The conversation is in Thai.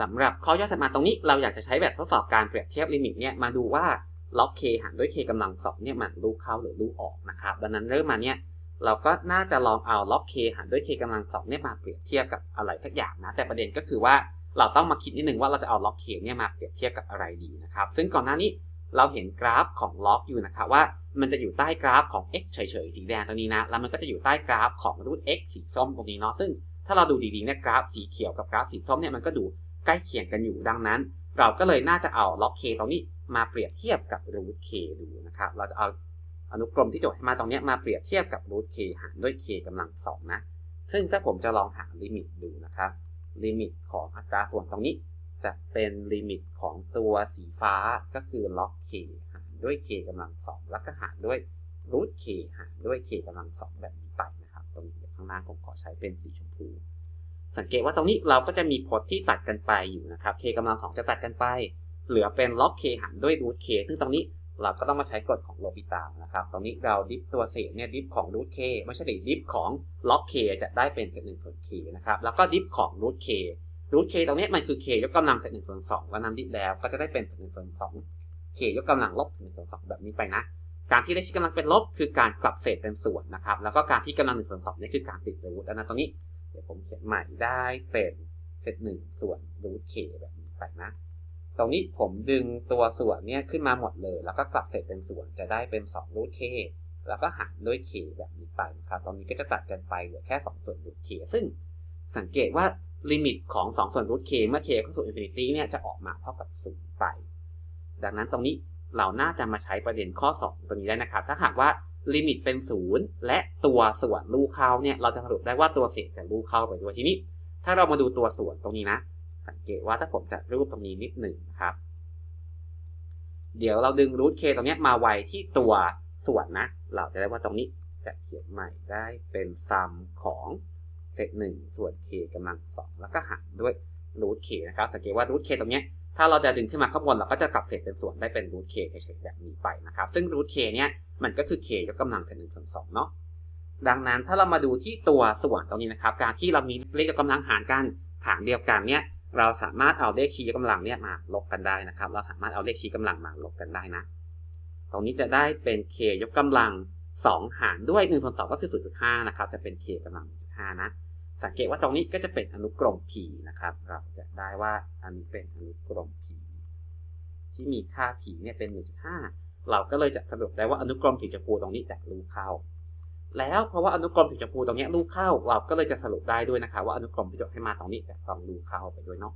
สำหรับข้อย่อถัดมาตรงนี้เราอยากจะใช้แบบทดสอบการเปรียบเทียบลิมิตเนี่ยมาดูว่าล็อก k หารด้วย k กำลังสองเนี่ยมันลูกเข้าหรือลูกออกนะครับดังนั้นเริ่มมาเนี่ยเราก็น่าจะลองเอาล็อก k หารด้วย k กำลังสองเนี่ยมาเปรียบเทียบกับอะไรสักอย่างนะ แต่ประเด็นก็คือว่าเราต้องมาคิดนิดนึงว่าเราจะเอาล็อก k เนี่ยมาเปรียบเทียบกับอะไรดีนะครับซึ่งก่อนหน้านี้เราเห็นกราฟของล็อกอยู่นะครับว่ามันจะอยู่ใต้กราฟของ x เฉยๆสีแดงตรงนี้นะแล้วมันก็จะอยู่ใต้กราฟของรูท x สีส้มตรงนี้เนาะซึ่งถ้าเราดูดีๆเนี่ยกราฟสีเขียวกับกราฟสีส้มเนี่ยมันก็ดู ใกล้เคียงกันอยู่ดังนั้น เราก็เลยน่าจะเอาล็อก k ตรงนี้มาเปรียบเทียบกับรูท k ดูนะครับ เราจะเอาอนุกรมที่โจทย์ให้มาตรงนี้มาเปรียบเทียบกับรูท k หารด้วย k กำลังสองนะ ซึ่งถ้าผมจะลองหาลิมิตดูนะครับ ลิมิตของอัตราส่วนตรงนี้ จะเป็นลิมิตของตัวสีฟ้าก็คือล็อก k หารด้วย k กำลังสองแล้วก็หารด้วยรูท k หารด้วย k กำลังสองแบบนี้ไปนะครับ ตรงนี้ข้างล่างผมขอใช้เป็นสีชมพู สังเกตว่าตรงนี้เราก็จะมีพจน์ที่ตัดกันไปอยู่นะครับ k กำลังสองจะตัดกันไป เหลือเป็นล็อก k หารด้วยรูท k ซึ่งตรงนี้เราก็ต้องมาใช้กฎของโลปิตานะครับ ตรงนี้เราดิฟตัวเศษเนี่ยดิฟของรูท k ไม่ใช่ดิฟของล็อก k จะได้เป็นเศษหนึ่งส่วน k นะครับ แล้วก็ดิฟของรูท k รูท k ตรงนี้มันคือ k ยกกำลังเศษหนึ่งส่วนสองแล้นดิฟแล้วก็จะได้เป็นเศษหนึ่งส่วนสอง k ยกกำลังลบหนึ่งส่วนสองแบบนี้ไปนะ การที่ได้ชี้กำลังเป็นลบคือการกลับเศษเป็นส่วนนะครับ แล้วก็การที่กำลังหนึ่งส่วนสองนี่คือการติดรูทนะตรงนี้ เดี๋ยวผมเขียนใหม่ได้เป็นเศษหนึ่งส่วนรูท k แบบนี้ไปนะ ตรงนี้ผมดึงตัวส่วนเนี่ยขึ้นมาหมดเลย แล้วก็กลับเศษเป็นส่วนจะได้เป็น2รูท k แล้วก็หารด้วย k แบบนี้ไปนะครับ ตรงนี้ก็จะตัดกันไปเหลือแค่ 2 ส่วนรูท k ซึ่งสังเกตว่าลิมิตของ 2 ส่วนรูท k เมื่อ k เข้าสู่อินฟินิตี้เนี่ยจะออกมาเท่ากับ0ไป ดังนั้นตรงนี้เราน่าจะมาใช้ประเด็นข้อ 2 ตัวนี้ได้นะครับ ถ้าหากว่า ลิมิตเป็น0และตัวส่วนลูกเข้าเนี่ยเราจะสรุปได้ว่าตัวเศษจะลูกเข้าไปด้วยทีนี้ ถ้าเรามาดูตัวส่วนตรงนี้นะ สังเกตว่าถ้าผมจะรูปตรงนี้นิดหนึ่งนะครับ เดี๋ยวเราดึงรูท k ตรงนี้มาไว้ที่ตัวส่วนนะ เราจะได้ว่าตรงนี้จะเขียนใหม่ได้เป็นซัมของเศษหนึ่งส่วน k กำลังสองแล้วก็หารด้วยรูท k นะครับ สังเกตว่ารูท k ตรงนี้ถ้าเราจะดึงขึ้นมาข้างบนเราก็จะกลับเศษเป็นส่วนได้เป็นรูท k เฉยๆแบบนี้ไปนะครับ ซึ่งรูท k เนี่ย มันก็คือ k ยกกำลังเศษหนึ่งส่วนสองเนาะดังนั้นถ้าเรามาดูที่ตัวส่วนตรงนี้นะครับ การที่เรามีเลขยกกำลังหารกันฐานเดียวกันเนี่ยเราสามารถเอาเลขชี้ยกกำลังเนี่ยมาลบกันได้นะครับ เราสามารถเอาเลขชี้กำลังมาลบกันได้นะ ตรงนี้จะได้เป็น k ยกกำลัง 2 หารด้วย1ส่วน2ก็คือ 0.5 นะครับ จะเป็น k กำลัง1.5นะ สังเกตว่าตรงนี้ก็จะเป็นอนุกรม p นะครับ เราจะได้ว่าอันนี้เป็นอนุกรม p ที่มีค่า p เนี่ยเป็น 1.5 เราก็เลยจะสรุปได้ว่าอนุกรมสีชมพูตรงนี้จะรูเข้า แล้วเพราะว่าอนุกรมสีชมพูตรงนี้ลูกเข้า เราก็เลยจะสรุปได้ด้วยนะคะว่าอนุกรมที่จะให้มาตรงนี้จะต้องลูกเข้าไปด้วยเนาะ